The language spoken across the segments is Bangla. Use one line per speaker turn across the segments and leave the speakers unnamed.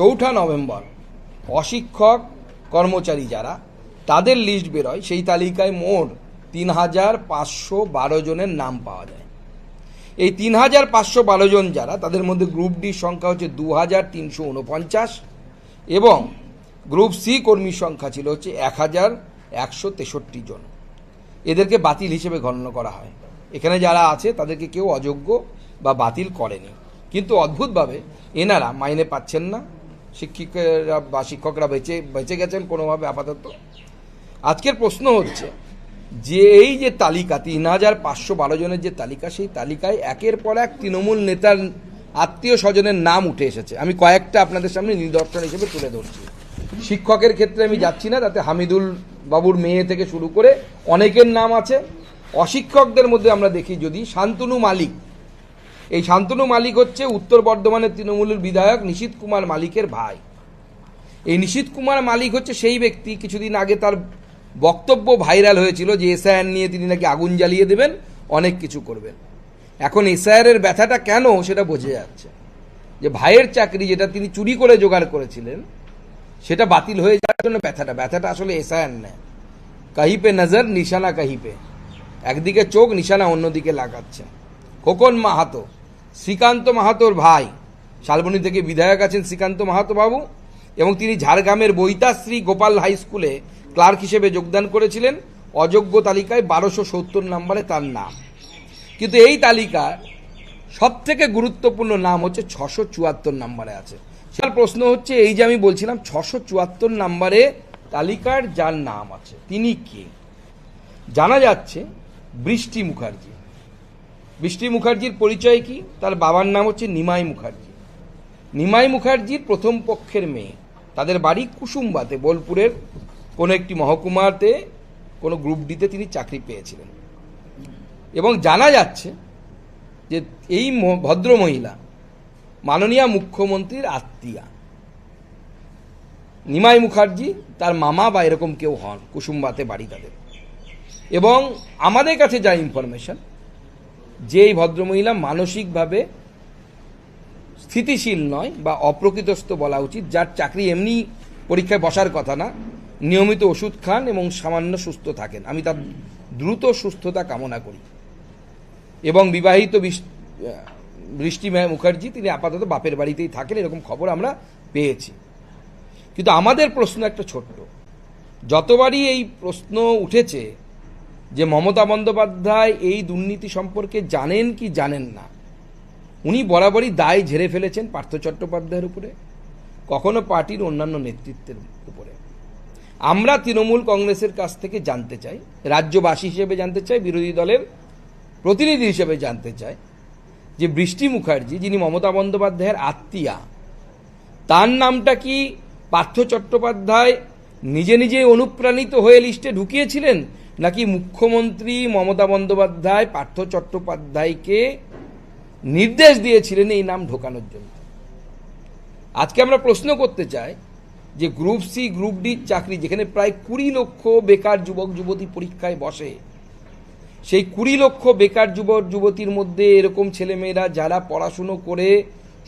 চৌঠা নভেম্বর অশিক্ষক, কর্মচারী যারা, তাদের লিস্ট বেরোয়। সেই তালিকায় মোট তিন হাজার পাঁচশো বারো জনের নাম পাওয়া যায়। এই তিন হাজার পাঁচশো বারো জন যারা, তাদের মধ্যে গ্রুপ ডির সংখ্যা হচ্ছে দু হাজার তিনশো উনপঞ্চাশ এবং গ্রুপ সি কর্মীর সংখ্যা ছিল হচ্ছে এক হাজার একশো তেষট্টি জন। এদেরকে বাতিল হিসেবে গণনা করা হয়। এখানে যারা আছে, তাদেরকে কেউ অযোগ্য বা বাতিল করেনি। কিন্তু অদ্ভুতভাবে এনারা মাইনে পাচ্ছেন না। শিক্ষিকেরা বা শিক্ষকরা বেঁচে বেঁচে গেছেন কোনোভাবে আপাতত? আজকের প্রশ্ন হচ্ছে, যে এই যে তালিকা, তিন হাজার পাঁচশো বারো জনের যে তালিকা, সেই তালিকায় একের পর এক তৃণমূল নেতার আত্মীয় স্বজনের নাম উঠে এসেছে। আমি কয়েকটা আপনাদের সামনে নিদর্শন হিসেবে তুলে ধরছি। শিক্ষকের ক্ষেত্রে আমি যাচ্ছি না, তাতে হামিদুল বাবুর মেয়ে থেকে শুরু করে অনেকের নাম আছে। অশিক্ষকদের মধ্যে আমরা দেখি, যদি শান্তনু মালিক এই শান্তনু মালিক হচ্ছে উত্তর বর্ধমানের তৃণমূলের বিধায়ক নিশীত কুমার মালিকের ভাই। এই নিশীত কুমার মালিক হচ্ছে সেই ব্যক্তি, কিছুদিন আগে তার বক্তব্য ভাইরাল হয়েছিল যে এসআইআর নিয়ে তিনি নাকি আগুন জ্বালিয়ে দেবেন, অনেক কিছু করবেন। এখন এসআইআর এর ব্যথাটা কেন সেটা বোঝা যাচ্ছে। যে ভাইয়ের চাকরি যেটা তিনি চুরি করে জোগাড় করেছিলেন, সেটা বাতিল হয়ে যাওয়ার জন্য ব্যথাটা ব্যথাটা আসলে এসআইআর নেয়। কাহিপে নজর, নিশানা কাহিপে। একদিকে চোখ, নিশানা অন্যদিকে লাগাচ্ছে। খোকন মাহাতো শ্রীকান্ত মাহাতোর ভাই। শালবনী থেকে বিধায়ক আছেন শ্রীকান্ত মাহাতো বাবু এবং তিনি ঝাড়গ্রামের বৈতাশ্রী গোপাল হাই স্কুলে ক্লার্ক হিসেবে যোগদান করেছিলেন। অযোগ্য তালিকায় বারোশো সত্তর নম্বরে তার নাম। কিন্তু এই তালিকার সব থেকে গুরুত্বপূর্ণ নাম হচ্ছে ছশো চুয়াত্তর নম্বরে আছে। সেটার প্রশ্ন হচ্ছে এই যে আমি বলছিলাম ছশো চুয়াত্তর নম্বরে তালিকার যার নাম আছে, তিনি কে? জানা যাচ্ছে বৃষ্টি মুখার্জি। বৃষ্টি মুখার্জির পরিচয় কি? তার বাবার নাম হচ্ছে নিমাই মুখার্জি। নিমাই মুখার্জির প্রথম পক্ষের মেয়ে। তাদের বাড়ি কুসুম্বাতে বোলপুরের কোনো একটি মহকুমাতে কোনো গ্রুপ ডিতে তিনি চাকরি পেয়েছিলেন। এবং জানা যাচ্ছে যে এই ভদ্র মহিলা মাননীয় মুখ্যমন্ত্রীর আত্মীয়া। নিমাই মুখার্জি তার মামা বা এরকম কেউ হন কুসুম্বাতে বাড়ি তাদের। এবং আমাদের কাছে যা ইনফরমেশন যে এই ভদ্রমহিলা মানসিকভাবে স্থিতিশীল নয় বা অপ্রকৃতস্থ বলা উচিত, যার চাকরি এমনি পরীক্ষায় বসার কথা না, নিয়মিত ওষুধ খান এবং সামান্য সুস্থ থাকেন। আমি তার দ্রুত সুস্থতা কামনা করি। এবং বিবাহিত বিশ- বৃষ্টি মুখার্জি, তিনি আপাতত বাপের বাড়িতেই থাকেন, এরকম খবর আমরা পেয়েছি। কিন্তু আমাদের প্রশ্ন একটা ছোট্ট। যতবারই এই প্রশ্ন উঠেছে যে মমতা বন্দ্যোপাধ্যায় এই দুর্নীতি সম্পর্কে জানেন কি জানেন না? উনি বরাবরই দায় ঝেড়ে ফেলেছেন পার্থ চট্টোপাধ্যায়ের উপরে, কখনো পার্টির অন্যান্য নেতৃত্বের উপরে। আমরা তৃণমূল কংগ্রেসের কাছ থেকে জানতে চাই, রাজ্যবাসী হিসেবে জানতে চাই, বিরোধী দলের প্রতিনিধি হিসেবে জানতে চাই, যে বৃষ্টি মুখার্জি, যিনি মমতা বন্দ্যোপাধ্যায়ের আত্মীয়া, তার নামটা কি পার্থ চট্টোপাধ্যায় নিজে নিজে অনুপ্রাণিত হয়ে লিস্টে ঢুকিয়েছিলেন? নাকি মুখ্যমন্ত্রী মমতা বন্দ্যোপাধ্যায়, পার্থ চট্টোপাধ্যায়কে নির্দেশ দিয়েছিলেন এই নাম ঢোকানোর জন্য? আজকে আমরা প্রশ্ন করতে চাই যে গ্রুপ সি, গ্রুপ ডি চাকরি যেখানে প্রায় কুড়ি লক্ষ বেকার যুবক, যুবতী পরীক্ষায় বসে, সেই কুড়ি লক্ষ বেকার যুবক, যুবতীর মধ্যে এরকম ছেলেমেয়েরা যারা পড়াশুনো করে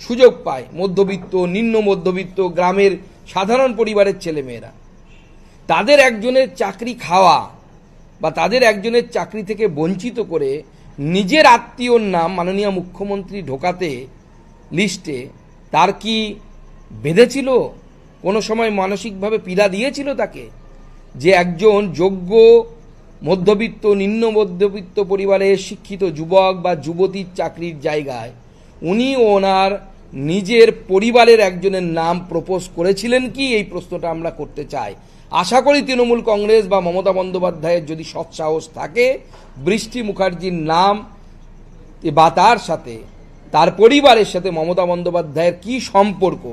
সুযোগ পায়, মধ্যবিত্ত, নিম্ন মধ্যবিত্ত গ্রামের সাধারণ পরিবারের ছেলেমেয়েরা, তাদের একজনের চাকরি খাওয়া বা তাদের একজনের চাকরি থেকে বঞ্চিত করে নিজের আত্মীয়র নাম মাননীয় মুখ্যমন্ত্রী ঢোকাতে লিস্টে তার কি বেঁধেছিল? কোনো সময় মানসিকভাবে পীড়া দিয়েছিল তাকে? যে একজন যোগ্য মধ্যবিত্ত, নিম্ন মধ্যবিত্ত পরিবারের শিক্ষিত যুবক বা যুবতীর চাকরির জায়গায় উনি ওনার নিজের পরিবারের একজনের নাম প্রপোজ করেছিলেন কি? এই প্রশ্নটা আমরা করতে চাই। আশা করি তৃণমূল কংগ্রেস বা মমতা বন্দ্যোপাধ্যায়ের যদি সৎসাহস থাকে, বৃষ্টি মুখার্জির নাম বা তার সাথে তার পরিবারের সাথে মমতা বন্দ্যোপাধ্যায়ের কি সম্পর্ক,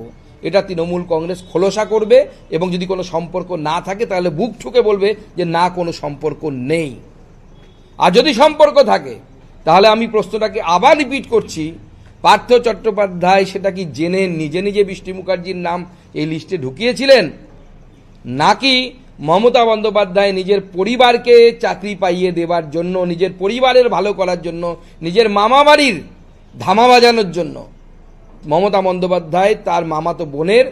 এটা তৃণমূল কংগ্রেস খোলসা করবে এবং যদি কোনো সম্পর্ক না থাকে, তাহলে বুক ঠুকে বলবে যে না, কোনো সম্পর্ক নেই। আর যদি সম্পর্ক থাকে, তাহলে আমি প্রশ্নটাকে আবার রিপিট করছি। পার্থ চট্টোপাধ্যায় সেটা কি জেনে নিজে নিজে বৃষ্টি মুখার্জির নাম এই লিস্টে ঢুকিয়েছিলেন? নাকি মমতা বন্দ্যোপাধ্যায় নিজের পরিবারকে চাকরি পাইয়ে দেবার জন্য, নিজের পরিবারের ভালো করার জন্য, নিজের মামা বাড়ির ধামা বাজানোর জন্য মমতা বন্দ্যোপাধ্যায় তার মামাতো বোনের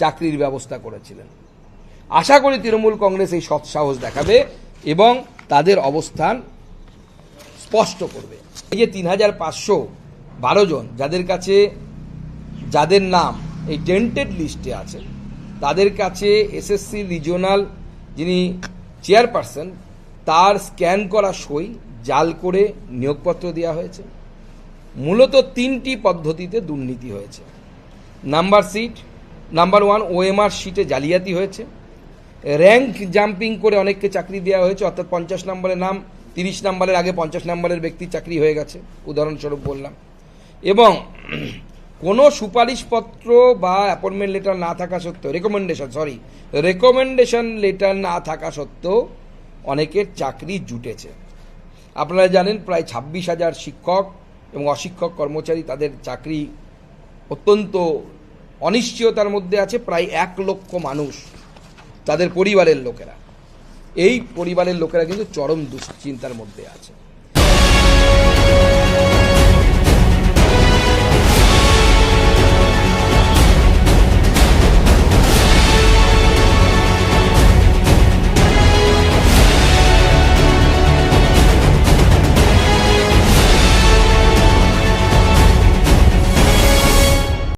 চাকরির ব্যবস্থা করেছিলেন? আশা করি তৃণমূল কংগ্রেস এই সৎসাহস দেখাবে এবং তাদের অবস্থান স্পষ্ট করবে। এই যে তিন হাজার পাঁচশো বারো জন যাদের কাছে, যাদের নাম এই টেন্টেড লিস্টে আছে, তাদের কাছে এসএসসি রিজিওনাল যিনি চেয়ারপারসন, তার স্ক্যান করা সই জাল করে নিয়োগপত্র দেওয়া হয়েছে। মূলত তিনটি পদ্ধতিতে দুর্নীতি হয়েছে। Number sheet, number one OMR সিটে জালিয়াতি হয়েছে। র্যাঙ্ক জাম্পিং করে অনেককে চাকরি দেওয়া হয়েছে, অর্থাৎ পঞ্চাশ নম্বরের নাম, তিরিশ নম্বরের আগে পঞ্চাশ নম্বরের ব্যক্তি চাকরি হয়ে গেছে। উদাহরণস্বরূপ বললাম। এবং কোনো সুপারিশপত্র বা অ্যাপয়েন্টমেন্ট লেটার না থাকা সত্ত্বেও রেকমেন্ডেশন সরি রেকমেন্ডেশন লেটার না থাকা সত্ত্বেও অনেকের চাকরি জুটেছে। আপনারা জানেন প্রায় ছাব্বিশ হাজার শিক্ষক এবং অশিক্ষক কর্মচারী তাদের চাকরি অত্যন্ত অনিশ্চয়তার মধ্যে আছে, প্রায় এক লক্ষ মানুষ তাদের পরিবারের লোকেরা। এই পরিবারের লোকেরা কিন্তু চরম দুশ্চিন্তার মধ্যে আছে।